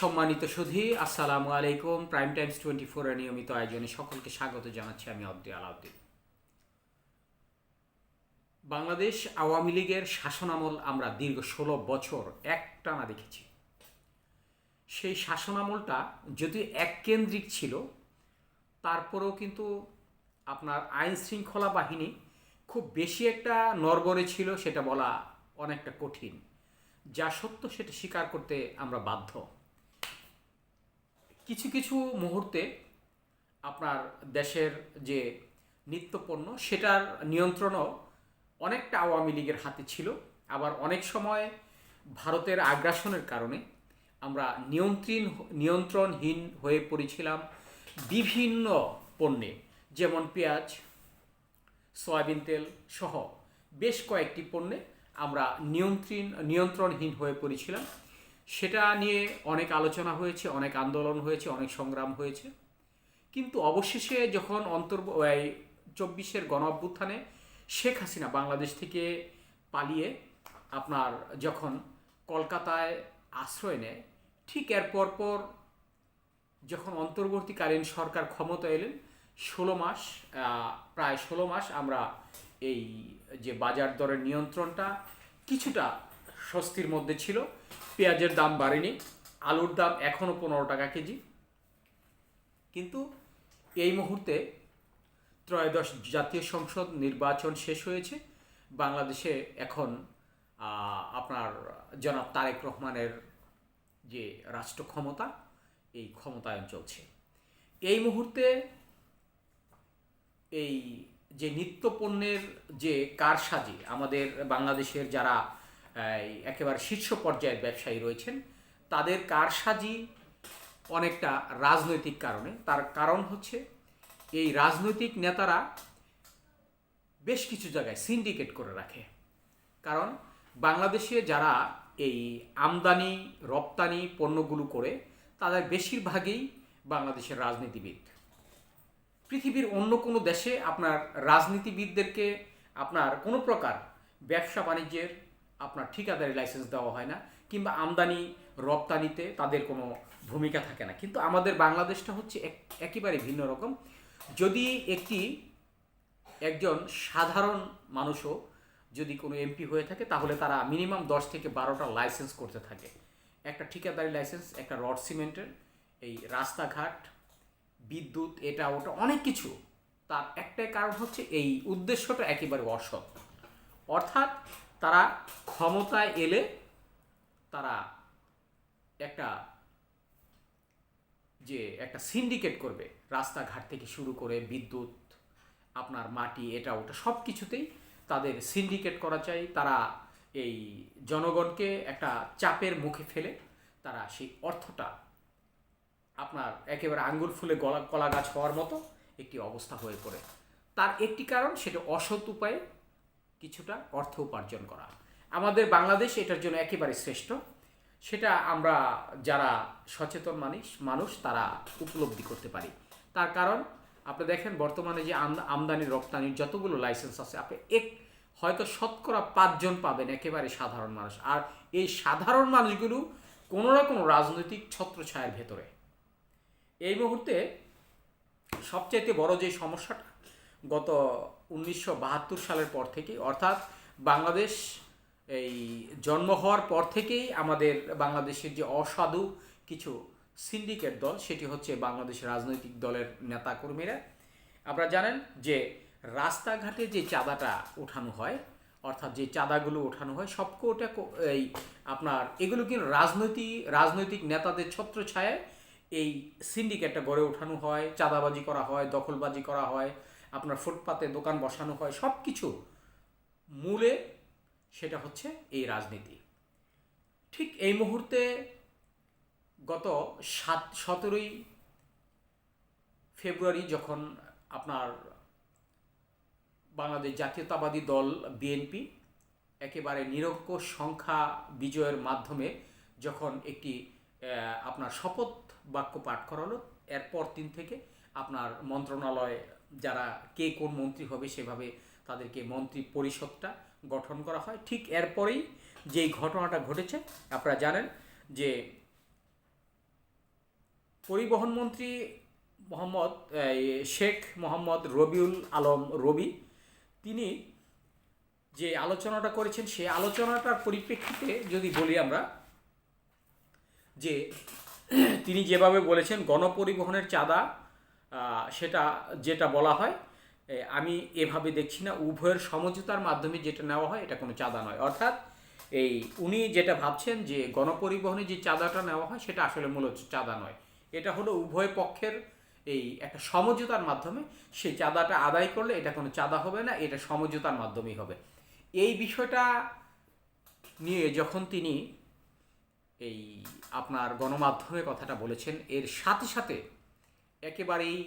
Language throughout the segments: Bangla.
সম্মানিত সুধী, আসসালামু আলাইকুম। প্রাইম টাইমস টোয়েন্টি ফোরের নিয়মিত আয়োজনে সকলকে স্বাগত জানাচ্ছি আমি অব্দি আলাউদ্দিন। বাংলাদেশ আওয়ামী লীগের শাসনামল আমরা দীর্ঘ ষোলো বছর একটানা দেখেছি। সেই শাসনামলটা যদি এককেন্দ্রিক ছিল, তারপরেও কিন্তু আপনার আইন শৃঙ্খলা বাহিনী খুব বেশি একটা নরবরে ছিল, সেটা বলা অনেকটা কঠিন। যা সত্য, সেটা স্বীকার করতে আমরা বাধ্য। কিছু কিছু মুহূর্তে আপনার দেশের যে নিত্যপণ্য, সেটার নিয়ন্ত্রণও অনেকটা আওয়ামী লীগের হাতে ছিল। আবার অনেক সময় ভারতের আগ্রাসনের কারণে আমরা নিয়ন্ত্রণ নিয়ন্ত্রণহীন হয়ে পড়েছিলাম বিভিন্ন পণ্যে, যেমন পেঁয়াজ, সয়াবিন তেল সহ বেশ কয়েকটি পণ্যে আমরা নিয়ন্ত্রণ নিয়ন্ত্রণহীন হয়ে পড়েছিলাম। সেটা নিয়ে অনেক আলোচনা হয়েছে, অনেক আন্দোলন হয়েছে, অনেক সংগ্রাম হয়েছে। কিন্তু অবশেষে যখন অন্তর এই চব্বিশের গণ অভ্যুত্থানে শেখ হাসিনা বাংলাদেশ থেকে পালিয়ে আপনার যখন কলকাতায় আশ্রয় নেয়, ঠিক এর পরপর যখন অন্তর্বর্তীকালীন সরকার ক্ষমতা এলেন, ষোলো মাস প্রায় ষোলো মাস আমরা এই যে বাজার দরের নিয়ন্ত্রণটা কিছুটা স্বস্তির মধ্যে ছিল। পেঁয়াজের দাম বাড়েনি, আলুর দাম এখনও পনেরো টাকা কেজি। কিন্তু এই মুহূর্তে ত্রয়োদশ জাতীয় সংসদ নির্বাচন শেষ হয়েছে। বাংলাদেশে এখন আপনার জনাব তারেক রহমানের যে রাষ্ট্র ক্ষমতা, এই ক্ষমতায়ন চলছে। এই মুহূর্তে এই যে নিত্য পণ্যের যে কারসাজি, আমাদের বাংলাদেশের যারা একেবারে শীর্ষ পর্যায়ের ব্যবসায়ী রয়েছেন। তাদের কারসাজি অনেকটা রাজনৈতিক কারণে। তার কারণ হচ্ছে এই রাজনৈতিক নেতারা বেশ কিছু জায়গায় সিন্ডিকেট করে রাখে। কারণ বাংলাদেশে যারা এই আমদানি, রপ্তানি পণ্যগুলো করে, তাদের বেশিরভাগই বাংলাদেশের রাজনীতিবিদ। পৃথিবীর অন্য কোনো দেশে আপনার রাজনীতিবিদদেরকে আপনার কোনো প্রকার ব্যবসা বাণিজ্যের আপনার ঠিকাদারি লাইসেন্স দেওয়া হয় না, কিংবা আমদানি, রপ্তানিতে তাদের কোনো ভূমিকা থাকে না। কিন্তু আমাদের বাংলাদেশটা হচ্ছে এক- একেবারে ভিন্ন রকম। যদি একটি, একজন সাধারণ মানুষও যদি কোনো এমপি হয়ে থাকে, তাহলে তারা মিনিমাম দশ থেকে বারোটা লাইসেন্স করতে থাকে। একটা ঠিকাদারি লাইসেন্স একটা রড সিমেন্টের, এই রাস্তাঘাট, বিদ্যুৎ, এটা, ওটা, অনেক কিছু। তার একটাই কারণ হচ্ছে এই উদ্দেশ্যটা একেবারে অসৎ। অর্থাৎ তারা ক্ষমতায় এলে তারা একটা যে একটা সিন্ডিকেট করবে, রাস্তাঘাট থেকে শুরু করে বিদ্যুৎ, আপনার মাটি, এটা, ওটা সব কিছুতেই তাদের সিন্ডিকেট করা চাই। তারা এই জনগণকে একটা চাপের মুখে ফেলে তারা সেই অর্থটা আপনার একেবারে আঙ্গুর ফুলে গলা কলা গাছ হওয়ার মতো একটি অবস্থা হয়ে পড়ে। তার একটি কারণ, সেটা অসৎ উপায়ে কিছুটা অর্থ উপার্জন করা। আমাদের বাংলাদেশ এটার জন্য একেবারে শ্রেষ্ঠ। সেটা আমরা যারা সচেতন মানুষ মানুষ, তারা উপলব্ধি করতে পারি। তার কারণ, আপনি দেখেন, বর্তমানে যে আম- আমদানি, রপ্তানির যতগুলো লাইসেন্স আছে, আপনি এক হয়তো শতকরা পাঁচজন পাবেন একেবারে সাধারণ মানুষ। আর এই সাধারণ মানুষগুলো কোনো না কোনো রাজনৈতিক ছত্রছায়ার ভেতরে। এই মুহূর্তে সবচাইতে বড় যে সমস্যাটা গত উনিশশো বাহাত্তর সালের পর থেকে অর্থাৎ বাংলাদেশ এই জন্ম হওয়ার পর থেকেই আমাদের বাংলাদেশের যে অসাধু কিছু সিন্ডিকেট দল, সেটি হচ্ছে বাংলাদেশ রাজনৈতিক দলের নেতাকর্মীরা। আপনারা জানেন যে রাস্তাঘাটে যে চাঁদাটা ওঠানো হয়, অর্থাৎ যে চাঁদাগুলো ওঠানো হয়, সবকটা এই আপনার এগুলো কিন্তু রাজনৈতিক রাজনৈতিক নেতাদের ছত্রছায়ায় এই সিন্ডিকেটটা গড়ে ওঠানো হয়, চাঁদাবাজি করা হয়, দখলবাজি করা হয় আপনার ফুটপাতে দোকান বসানো হয় সব কিছু মূলে সেটা হচ্ছে এই রাজনীতি। ঠিক এই মুহূর্তে গত সাত, সতেরোই ফেব্রুয়ারি যখন আপনার বাংলাদেশ জাতীয়তাবাদী দল বিএনপি একেবারে নিরঙ্কুশ সংখ্যা বিজয়ের মাধ্যমে যখন একটি আপনার শপথ বাক্য পাঠ করালো, এরপর দিন থেকে আপনার মন্ত্রণালয় যারা কে কোন মন্ত্রী হবে সেভাবে তাদেরকে মন্ত্রী পরিষদটা গঠন করা হয়। ঠিক এরপরেই যেই ঘটনাটা ঘটেছে, আপনারা জানেন যে পরিবহন মন্ত্রী মোহাম্মদ শেখ মোহাম্মদ রবিউল আলম রবি, তিনি যে আলোচনাটা করেছেন সেই আলোচনাটার পরিপ্রেক্ষিতে যদি বলি আমরা যে তিনি যেভাবে বলেছেন, গণপরিবহনের চাঁদা সেটা যেটা বলা হয় আমি এভাবে দেখছি না, উভয়ের সমঝোতার মাধ্যমে যেটা নেওয়া হয় এটা কোনো চাঁদা নয়। অর্থাৎ এই উনি যেটা ভাবছেন যে গণপরিবহনে যে চাঁদাটা নেওয়া হয় সেটা আসলে মূলত চাঁদা নয়। এটা হলো উভয় পক্ষের এই একটা সমঝোতার মাধ্যমে সেই চাঁদাটা আদায় করলে এটা কোনো চাঁদা হবে না, এটা সমঝোতার মাধ্যমেই হবে। এই বিষয়টা নিয়ে যখন তিনি এই আপনার গণমাধ্যমে কথাটা বলেছেন, এর সাথে সাথে একেবারেই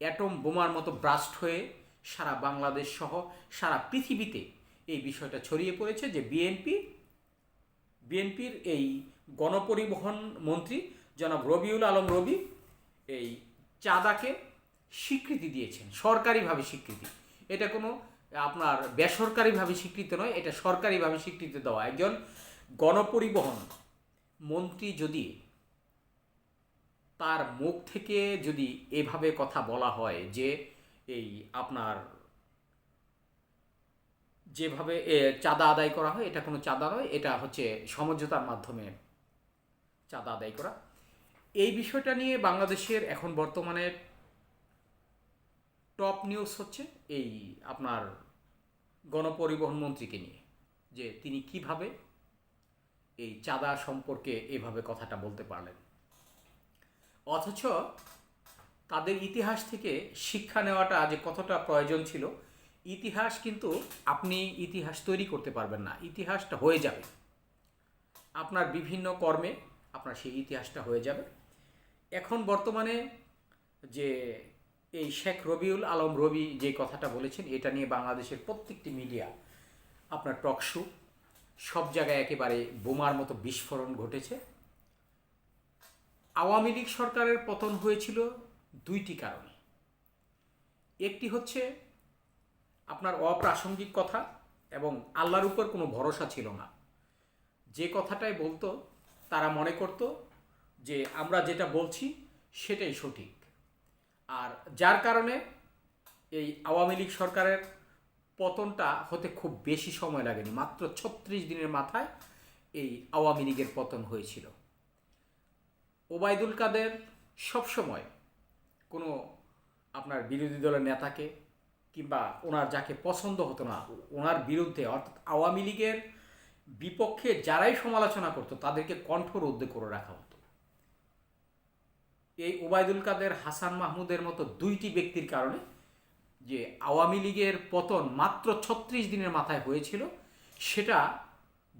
অ্যাটম বোমার মতো ব্রাস্ট হয়ে সারা বাংলাদেশ সহ সারা পৃথিবীতে এই বিষয়টা ছড়িয়ে পড়েছে যে বিএনপি, বিএনপির এই গণপরিবহন মন্ত্রী জনাব রবিউল আলম রবি এই চাঁদাকে স্বীকৃতি দিয়েছেন, সরকারিভাবে স্বীকৃতি। এটা কোনো আপনার বেসরকারিভাবে স্বীকৃত নয়, এটা সরকারিভাবে স্বীকৃতি দেওয়া। একজন গণপরিবহন মন্ত্রী যদি তার মুখ থেকে যদি এভাবে কথা বলা হয় যে এই আপনার যেভাবে চাঁদা আদায় করা হয়, এটা কোনো চাঁদা নয়, এটা হচ্ছে সমঝোতার মাধ্যমে চাঁদা আদায় করা। এই বিষয়টা নিয়ে বাংলাদেশের এখন বর্তমানে টপ নিউজ হচ্ছে এই আপনার গণপরিবহন মন্ত্রীকে নিয়ে, যে তিনি কীভাবে এই চাঁদা সম্পর্কে এভাবে কথাটা বলতে পারলেন। অথচ তাদের ইতিহাস থেকে শিক্ষা নেওয়াটা যে কতটা প্রয়োজন ছিল, ইতিহাস কিন্তু আপনি ইতিহাস তৈরি করতে পারবেন না, ইতিহাসটা হয়ে যাবে। আপনার বিভিন্ন কর্মে আপনার সেই ইতিহাসটা হয়ে যাবে। এখন বর্তমানে যে এই শেখ রবিউল আলম রবি যে কথাটা বলেছেন, এটা নিয়ে বাংলাদেশের প্রত্যেকটি মিডিয়া আপনার টকশো সব জায়গায় একেবারে বোমার মতো বিস্ফোরণ ঘটেছে। আওয়ামী লীগ সরকারের পতন হয়েছিল দুইটি কারণে। একটি হচ্ছে আপনার অপ্রাসঙ্গিক কথা এবং আল্লাহর উপর কোনো ভরসা ছিল না। যে কথাটাই বলতো, তারা মনে করত যে আমরা যেটা বলছি সেটাই সঠিক। আর যার কারণে এই আওয়ামী লীগ সরকারের পতনটা হতে খুব বেশি সময় লাগেনি, মাত্র ছত্রিশ দিনের মাথায় এই আওয়ামী লীগের পতন হয়েছিল। ওবায়দুল কাদের সবসময় কোনো আপনার বিরোধী দলের নেতাকে কিংবা ওনার যাকে পছন্দ হতো না, ওনার বিরুদ্ধে, অর্থাৎ আওয়ামী লীগের বিপক্ষে যারাই সমালোচনা করতো, তাদেরকে কণ্ঠরোধ করে রাখা হতো। এই ওবায়দুল কাদের, হাসান মাহমুদের মতো দুইটি ব্যক্তির কারণে যে আওয়ামী লীগের পতন মাত্র ছত্রিশ দিনের মাথায় হয়েছিল, সেটা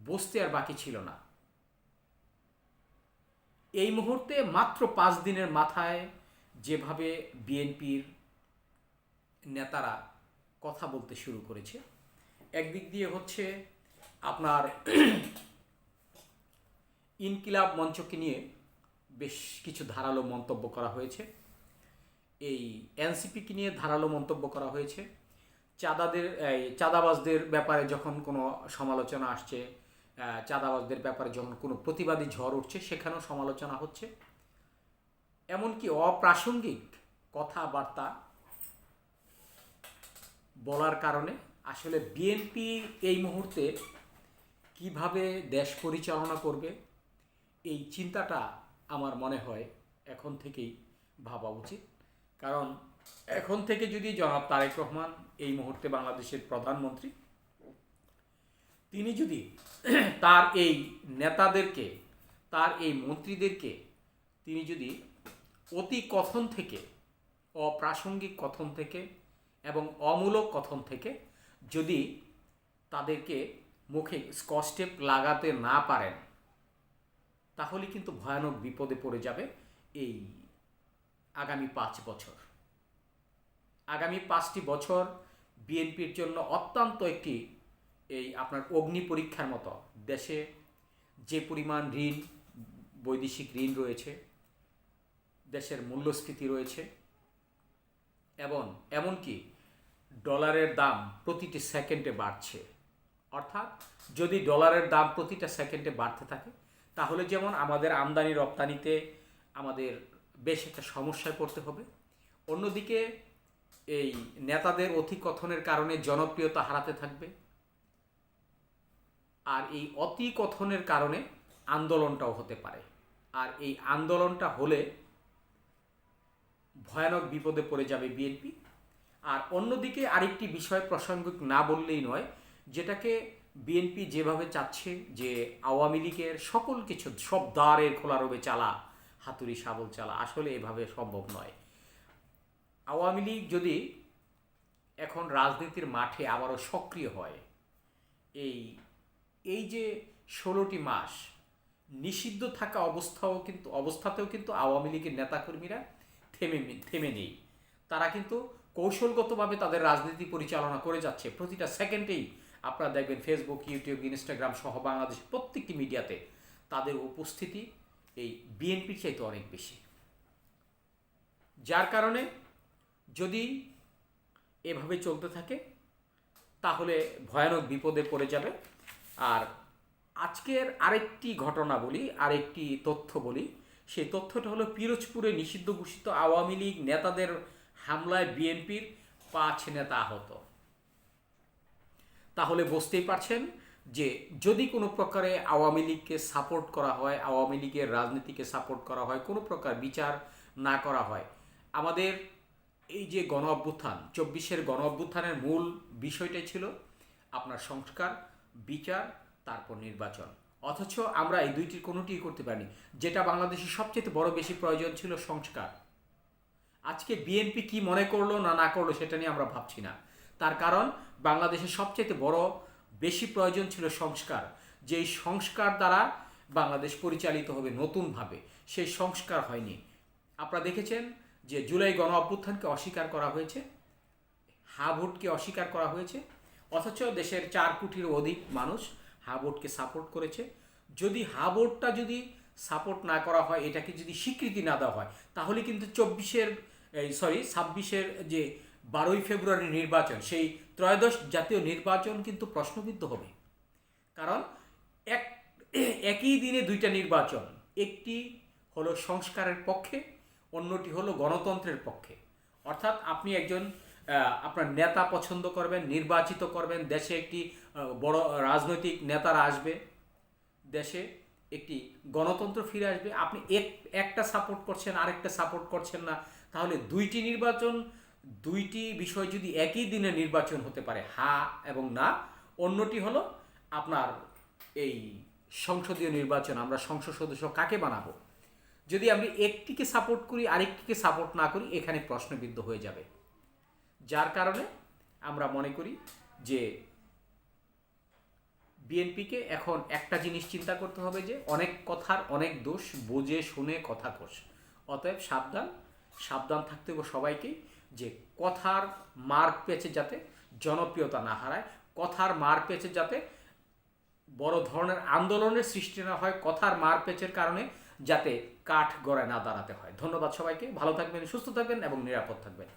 বসতে আর বাকি ছিল না। এই মুহূর্তে মাত্র পাঁচ দিনের মাথায় যেভাবে বিএনপির নেতারা কথা বলতে শুরু করেছে, একদিক দিয়ে হচ্ছে আপনার ইনকিলাব মঞ্চকে নিয়ে বেশ কিছু ধারালো মন্তব্য করা হয়েছে। এই এনসিপিকে নিয়ে ধারালো মন্তব্য করা হয়েছে। চাঁদাদের চাঁদাবাজদের ব্যাপারে যখন কোনো সমালোচনা আসছে চাঁদাবাজদের ব্যাপারে যখন কোনো প্রতিবাদী ঝড় উঠছে, সেখানেও সমালোচনা হচ্ছে। এমনকি অপ্রাসঙ্গিক কথাবার্তা বলার কারণে আসলে বিএনপি এই মুহূর্তে কীভাবে দেশ পরিচালনা করবে, এই চিন্তাটা আমার মনে হয় এখন থেকেই ভাবা উচিত। কারণ এখন থেকে যদি জনাব তারেক রহমান এই মুহূর্তে বাংলাদেশের প্রধানমন্ত্রী তিনি যদি তার এই নেতাদেরকে, তার এই মন্ত্রীদেরকে, তিনি যদি অতি কথন থেকে, অপ্রাসঙ্গিক কথন থেকে এবং অমূলক কথন থেকে যদি তাদেরকে মুখে স্কচটেপ লাগাতে না পারেন, তাহলে কিন্তু ভয়ানক বিপদে পড়ে যাবে এই আগামী পাঁচ বছর। আগামী পাঁচটি বছর বিএনপির জন্য অত্যন্ত একটি এই আপনার অগ্নি পরীক্ষার মতো। দেশে যে পরিমাণ ঋণ, বৈদেশিক ঋণ রয়েছে, দেশের মূল্যস্ফীতি রয়েছে, এবং এমনকি ডলারের দাম প্রতিটি সেকেন্ডে বাড়ছে। অর্থাৎ যদি ডলারের দাম প্রতিটা সেকেন্ডে বাড়তে থাকে, তাহলে যেমন আমাদের আমদানি রপ্তানিতে আমাদের বেশ একটা সমস্যায় পড়তে হবে। অন্যদিকে এই নেতাদের অতিকথনের কারণে জনপ্রিয়তা হারাতে থাকবে। আর এই অতি কথনের কারণে আন্দোলনটাও হতে পারে। আর এই আন্দোলনটা হলে ভয়ানক বিপদে পড়ে যাবে বিএনপি আর অন্যদিকে আরেকটি বিষয় প্রাসঙ্গিক না বললেই নয়, যেটাকে বিএনপি যেভাবে চাচ্ছে যে আওয়ামী লীগের সকল কিছু, সব দ্বারের খোলা রবে চালা, হাতুড়ি শাবল চালা, আসলে এভাবে সম্ভব নয়। আওয়ামী লীগ যদি এখন রাজনীতির মাঠে আবারও সক্রিয় হয়, এই এই যে ষোলোটি মাস, নিষিদ্ধ থাকা অবস্থাও কিন্তু, অবস্থাতেও কিন্তু আওয়ামী লীগের নেতাকর্মীরা থেমে থেমে নেই। তারা কিন্তু কৌশলগতভাবে তাদের রাজনীতি পরিচালনা করে যাচ্ছে। প্রতিটা সেকেন্ডেই আপনারা দেখবেন ফেসবুক ইউটিউব ইনস্টাগ্রাম সহ বাংলাদেশ প্রত্যেকটি মিডিয়াতে তাদের উপস্থিতি এই বিএনপির চাইতে অনেক বেশি। যার কারণে যদি এভাবে চলতে থাকে, তাহলে ভয়ানক বিপদে পড়ে যাবে। আর আজকের আরেকটি ঘটনা বলি, আরেকটি তথ্য বলি। সেই তথ্যটা হলো পিরোজপুরে নিষিদ্ধ ঘোষিত আওয়ামী লীগ নেতাদের হামলায় বিএনপির পাঁচ নেতা আহত। তাহলে বুঝতেই পারছেন যে যদি কোনো প্রকারে আওয়ামী লীগকে সাপোর্ট করা হয়, আওয়ামী লীগের রাজনীতিকে সাপোর্ট করা হয়, কোনো প্রকার বিচার না করা হয়, আমাদের এই যে গণ অভ্যুত্থান চব্বিশের গণ অভ্যুত্থানের মূল বিষয়টাই ছিল আপনার সংস্কার বিচার, তারপর নির্বাচন। অথচ আমরা এই দুইটির কোনোটিই করতে পারিনি। যেটা বাংলাদেশের সবচেয়ে বড় বেশি প্রয়োজন ছিল সংস্কার। আজকে বিএনপি কি মনে করল না না করল সেটা নিয়ে আমরা ভাবছি না। তার কারণ, বাংলাদেশের সবচেয়ে বড় বেশি প্রয়োজন ছিল সংস্কার। যেই সংস্কার দ্বারা বাংলাদেশ পরিচালিত হবে নতুনভাবে, সেই সংস্কার হয়নি। আপনারা দেখেছেন যে জুলাই গণ অভ্যুত্থানকে অস্বীকার করা হয়েছে হা ভোটকে অস্বীকার করা হয়েছে। অথচ দেশের চার কোটির অধিক মানুষ হা ভোটকে সাপোর্ট করেছে। যদি হা ভোটটা যদি সাপোর্ট না করা হয়, এটাকে যদি স্বীকৃতি না দেওয়া হয়, তাহলে কিন্তু চব্বিশের, এই সরি, ছাব্বিশের যে বারোই ফেব্রুয়ারি নির্বাচন, সেই ত্রয়োদশ জাতীয় নির্বাচন কিন্তু প্রশ্নবিদ্ধ হবে। কারণ এক, একই দিনে দুইটা নির্বাচন, একটি হলো সংস্কারের পক্ষে, অন্যটি হলো গণতন্ত্রের পক্ষে। অর্থাৎ আপনি একজন আপনার নেতা পছন্দ করবেন, নির্বাচিত করবেন, দেশে একটি বড় রাজনৈতিক নেতারা আসবে, দেশে একটি গণতন্ত্র ফিরে আসবে। আপনি এক, একটা সাপোর্ট করছেন, আরেকটা সাপোর্ট করছেন না, তাহলে দুইটি নির্বাচন, দুইটি বিষয় যদি একই দিনে নির্বাচন হতে পারে, হা এবং না, অন্যটি হলো আপনার এই সংসদীয় নির্বাচন, আমরা সংসদ সদস্য কাকে বানাবো? যদি আমি একটিকে সাপোর্ট করি, আরেকটিকে সাপোর্ট না করি, এখানে প্রশ্নবিদ্ধ হয়ে যাবে। যার কারণে আমরা মনে করি যে বিএনপিকে এখন একটা জিনিস চিন্তা করতে হবে যে অনেক কথার অনেক দোষ বুঝে, শুনে, কথা কোষ। অতএব সাবধান সাবধান থাকতে হবে সবাইকেই যে কথার মার পেঁচে যাতে জনপ্রিয়তা না হারায়, কথার মার পেঁচে যাতে বড় ধরনের আন্দোলনের সৃষ্টি না হয়, কথার মার পেঁচের কারণে যাতে কাঠ গড়ায় না দাঁড়াতে হয়। ধন্যবাদ সবাইকে, ভালো থাকবেন, সুস্থ থাকবেন এবং নিরাপদ থাকবেন।